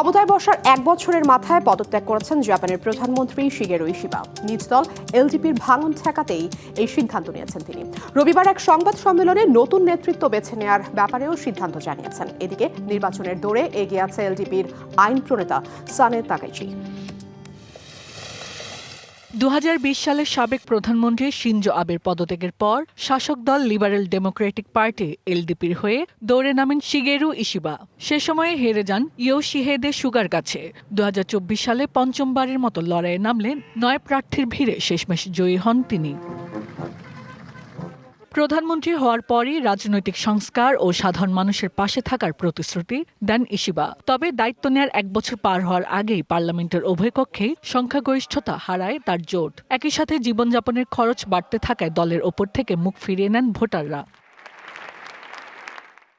ক্ষমতায় বসার এক বছরের মাথায় পদত্যাগ করেছেন জাপানের প্রধানমন্ত্রী শিগেরো ইশিবা। নিজ দল এলজিপির ভাঙন ঠেকাতেই এই সিদ্ধান্ত নিয়েছেন তিনি। রবিবার এক সংবাদ সম্মেলনে নতুন নেতৃত্ব বেছে নেওয়ার ব্যাপারেও সিদ্ধান্ত জানিয়েছেন। এদিকে নির্বাচনের দৌড়ে এগিয়ে আছে এলজিপির আইন প্রণেতা সানে তাকাইচি। দুহাজার বিশ সালের সাবেক প্রধানমন্ত্রী শিনজো আবের পদত্যাগের পর শাসক দল লিবারেল ডেমোক্রেটিক পার্টি এলডিপির হয়ে দৌড়ে নামেন শিগেরু ইশিবা। সে সময়ে হেরে যান ইয়োশিহেদে সুগার কাছে দুহাজার চব্বিশ সালে পঞ্চমবারের মতো লড়াইয়ে নামলেন নয় প্রার্থীর ভিড়ে শেষমেশ জয়ী হন তিনি। প্রধানমন্ত্রী হওয়ার পরই রাজনৈতিক সংস্কার ও সাধারণ মানুষের পাশে থাকার প্রতিশ্রুতি দেন ইশিবা। তবে দায়িত্ব নেয়ার এক বছর পার হওয়ার আগেই পার্লামেন্টের উভয় কক্ষেই সংখ্যাগরিষ্ঠতা হারায় তার জোট। একই সাথে জীবনযাপনের খরচ বাড়তে থাকায় দলের ওপর থেকে মুখ ফিরিয়ে নেন ভোটাররা।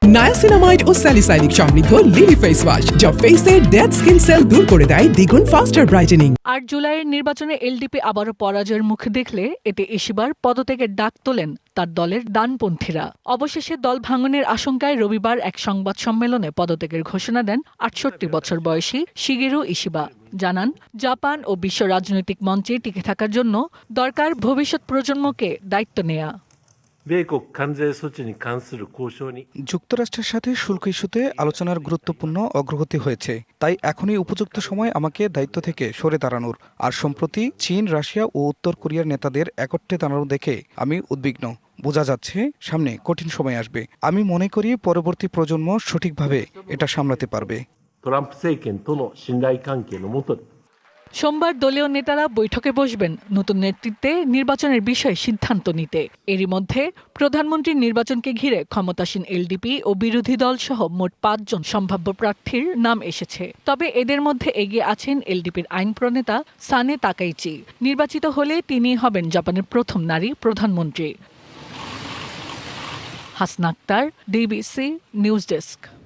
নায়াসিনামাইড ও স্যালিসাইনিক সমৃদ্ধ লিলি ফেস ওয়াশ যা ফেসের ডেড স্কিন সেল দূর করে দেয় দ্বিগুণ ফাস্টার ব্রাইটেনিং আর জুলাইয়ের নির্বাচনে এলডিপি আবারও পরাজয়ের মুখে দেখলে এতে ইশিবার পদত্যাগের ডাক তোলেন তার দলের দানপন্থীরা অবশেষে দল ভাঙনের আশঙ্কায় রবিবার এক সংবাদ সম্মেলনে পদত্যাগের ঘোষণা দেন আটষট্টি বছর বয়সী শিগেরু ইশিবা। জানান, জাপান ও বিশ্ব রাজনৈতিক মঞ্চে টিকে থাকার জন্য দরকার ভবিষ্যৎ প্রজন্মকে দায়িত্ব নেয়া। 米国関税措置に関する交渉に যুক্তরাষ্ট্রের সাথে শুল্ক ইস্যুতে আলোচনার গুরুত্বপূর্ণ অগ্রগতি হয়েছে তাই এখনই উপযুক্ত সময় আমাকে দায়িত্ব থেকে সরে দাঁড়ানোর আর সম্প্রতি চীন রাশিয়া ও উত্তর কোরিয়ার নেতাদের একত্রে দাঁড়ানো দেখে আমি উদ্বিগ্ন বোঝা যাচ্ছে সামনে কঠিন সময় আসবে আমি মনে করি পরবর্তী প্রজন্ম সঠিকভাবে এটা সামলাতে পারবে トランプ政権との信頼関係の下で সোমবার দলীয় নেতারা বৈঠকে বসবেন নতুন নেতৃত্বে নির্বাচনের বিষয়ে সিদ্ধান্ত নিতে। এরই মধ্যে প্রধানমন্ত্রীর নির্বাচনকে ঘিরে ক্ষমতাসীন এলডিপি ও বিরোধী দল সহ মোট পাঁচজন সম্ভাব্য প্রার্থীর নাম এসেছে। তবে এদের মধ্যে এগিয়ে আছেন এলডিপির আইন প্রণেতা সানে তাকাইচি। নির্বাচিত হলে তিনি হবেন জাপানের প্রথম নারী প্রধানমন্ত্রী। হাসনাক্তার ডিবিসি নিউজ ডেস্ক।